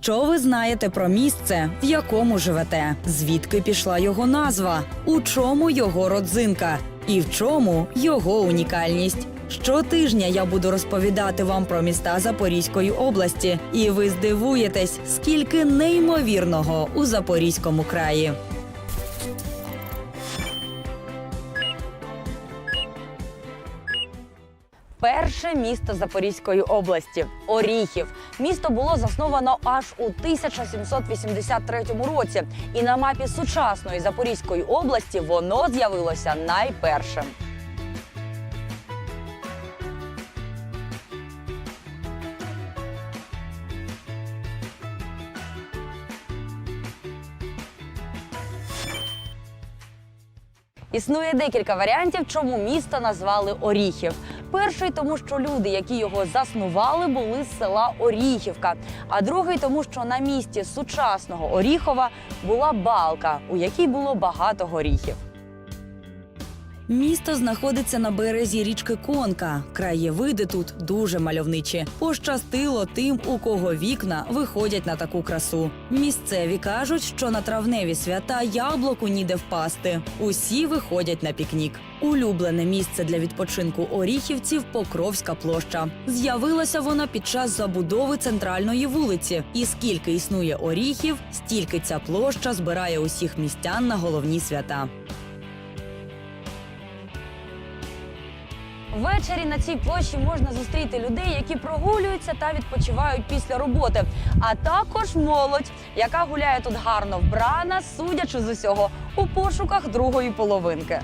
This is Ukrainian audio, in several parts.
Що ви знаєте про місце, в якому живете? Звідки пішла його назва? У чому його родзинка? І в чому його унікальність? Щотижня я буду розповідати вам про міста Запорізької області, і ви здивуєтесь, скільки неймовірного у Запорізькому краї. Перше місто Запорізької області Оріхів. Місто було засновано аж у 1783 році, і на мапі сучасної Запорізької області воно з'явилося найпершим. Існує декілька варіантів, чому місто назвали Оріхів. Перший тому, що люди, які його заснували, були з села Оріхівка. А другий тому, що на місці сучасного Оріхова була балка, у якій було багато горіхів. Місто знаходиться на березі річки Конка. Краєвиди тут дуже мальовничі. Пощастило тим, у кого вікна виходять на таку красу. Місцеві кажуть, що на травневі свята яблуку ніде впасти. Усі виходять на пікнік. Улюблене місце для відпочинку оріхівців Покровська площа. З'явилася вона під час забудови центральної вулиці. І скільки існує оріхів, стільки ця площа збирає усіх містян на головні свята. Ввечері на цій площі можна зустріти людей, які прогулюються та відпочивають після роботи, а також молодь, яка гуляє тут гарно вбрана, судячи з усього, у пошуках другої половинки.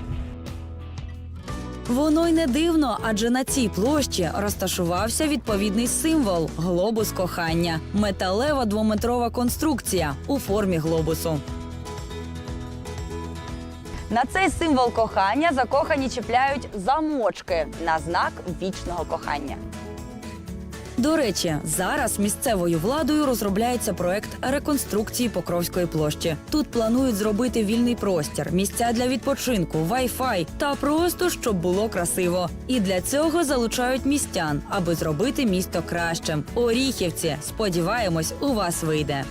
Воно й не дивно, адже на цій площі розташувався відповідний символ глобус кохання металева двометрова конструкція у формі глобусу. На цей символ кохання закохані чіпляють замочки на знак вічного кохання. До речі, зараз місцевою владою розробляється проект реконструкції Покровської площі. Тут планують зробити вільний простір, місця для відпочинку, вай-фай та просто щоб було красиво. І для цього залучають містян, аби зробити місто кращим. Оріхівці, сподіваємось, у вас вийде.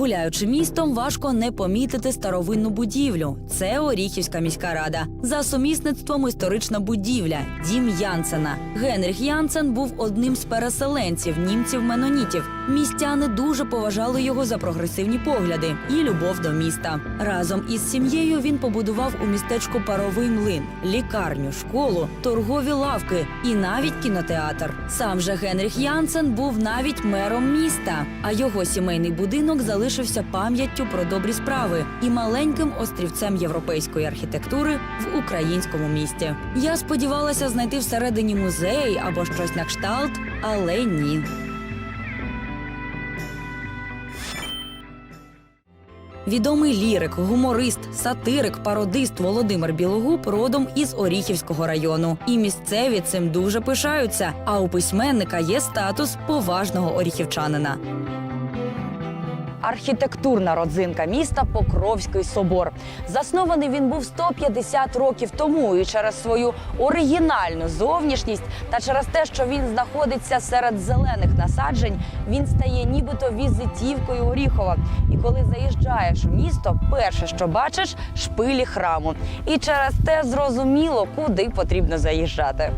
Гуляючи містом, важко не помітити старовинну будівлю. Це Оріхівська міська рада. За сумісництвом історична будівля дім Янсена. Генріх Янсен був одним з переселенців німців-менонітів. Містяни дуже поважали його за прогресивні погляди і любов до міста. Разом із сім'єю він побудував у містечку паровий млин, лікарню, школу, торгові лавки і навіть кінотеатр. Сам же Генріх Янсен був навіть мером міста, а його сімейний будинок залишився пам'яттю про добрі справи і маленьким острівцем європейської архітектури в українському місті. Я сподівалася знайти всередині музей або щось на кшталт, але ні. Відомий лірик, гуморист, сатирик, пародист Володимир Білогуб родом із Оріхівського району. І місцеві цим дуже пишаються. А у письменника є статус поважного оріхівчанина. Архітектурна родзинка міста Покровський собор. Заснований він був 150 років тому, і через свою оригінальну зовнішність та через те, що він знаходиться серед зелених насаджень, він стає нібито візитівкою Оріхова. І коли заїжджаєш у місто, перше, що бачиш, шпилі храму. І через те зрозуміло, куди потрібно заїжджати.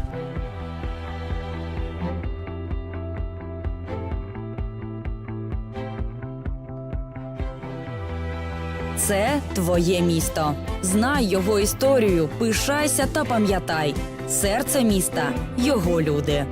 Це твоє місто. Знай його історію, пишайся та пам'ятай. Серце міста його люди.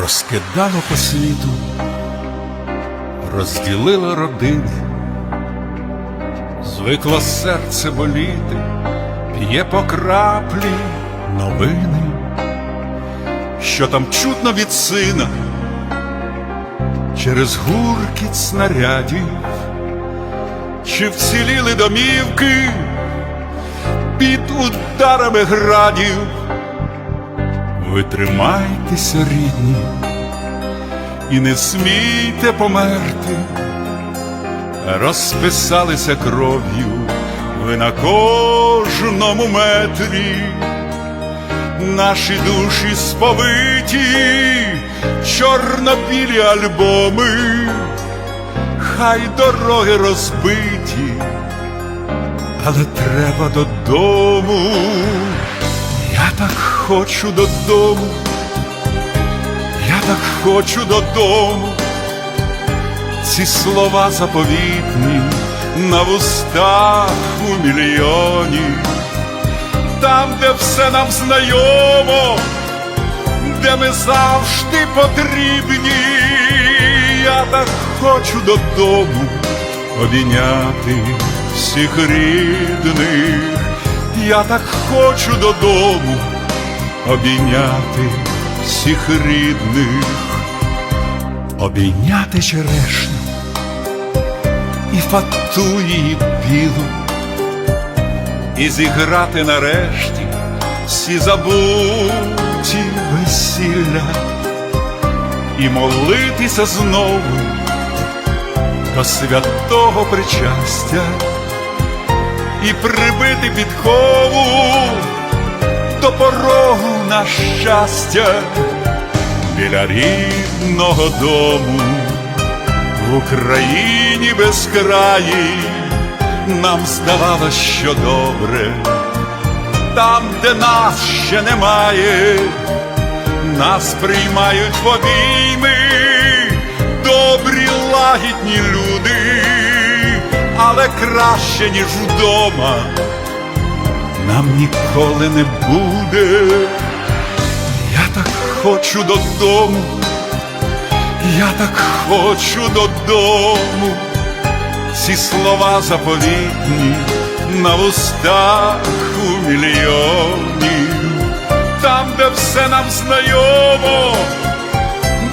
Розкидало по світу, розділило родини, звикло серце боліти є по краплі новини, що там чутно від сина через гуркіт снарядів, чи вціліли домівки під ударами градів. Ви тримайтеся, рідні, і не смійте померти, розписалися кров'ю ви на кожному метрі, наші душі сповиті, чорно-білі альбоми, хай дороги розбиті, але треба додому. Я так хочу додому, я так хочу додому, ці слова заповітні на вустах у мільйоні, там, де все нам знайомо, де ми завжди потрібні, я так хочу додому обійняти всіх рідних, я так хочу додому обійняти всіх рідних, обійняти черешню і фату її білу, і зіграти нарешті всі забуті весілля, і молитися знову до святого причастя, і прибити підкову до порогу на щастя. Біля рідного дому в Україні безкраїй нам здавалось, що добре, там, де нас ще немає, нас приймають в обійми добрі лагідні люди, але краще, ніж вдома, нам ніколи не буде. Я так хочу додому. Я так хочу додому, ці слова заповітні на вустах у мільйонів, там, де все нам знайомо,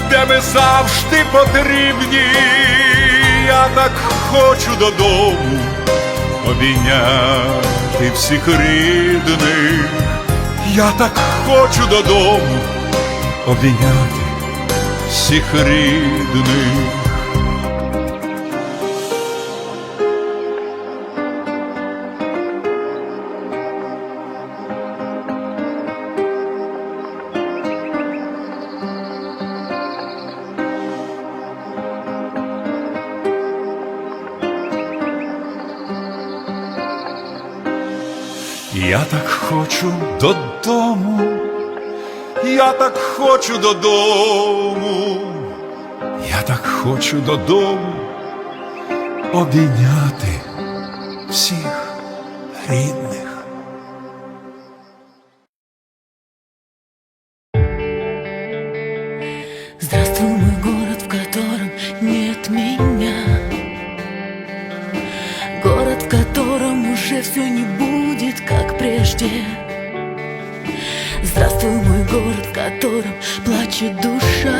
де ми завжди потрібні, я так хочу додому обійняти всіх рідних, я так хочу додому обійняти всіх рідних. Я так хочу додому, я так хочу додому, я так хочу додому обійняти всіх рідних. Прежде Здравствуй, мой город, в котором плачет душа.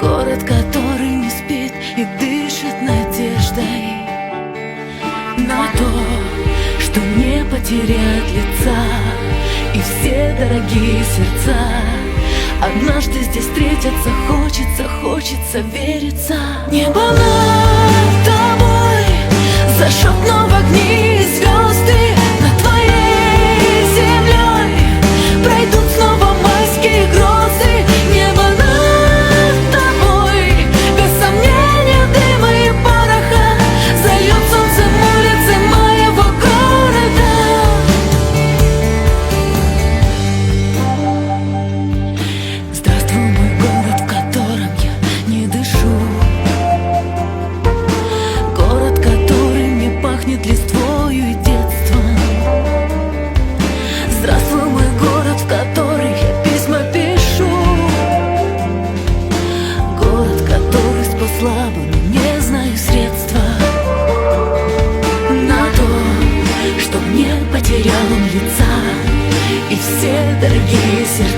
Город, который не спит и дышит надеждой На то, что не потеряет лица И все дорогие сердца. Однажды здесь встретятся, хочется, хочется вериться. Небо над тобой preguiça.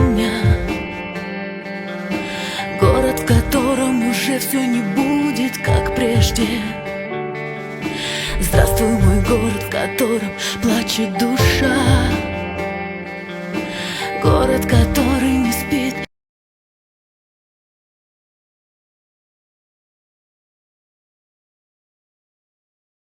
меня. Город, в котором уже все не будет, как прежде. Здравствуй, мой город, в котором плачет душа. Город, который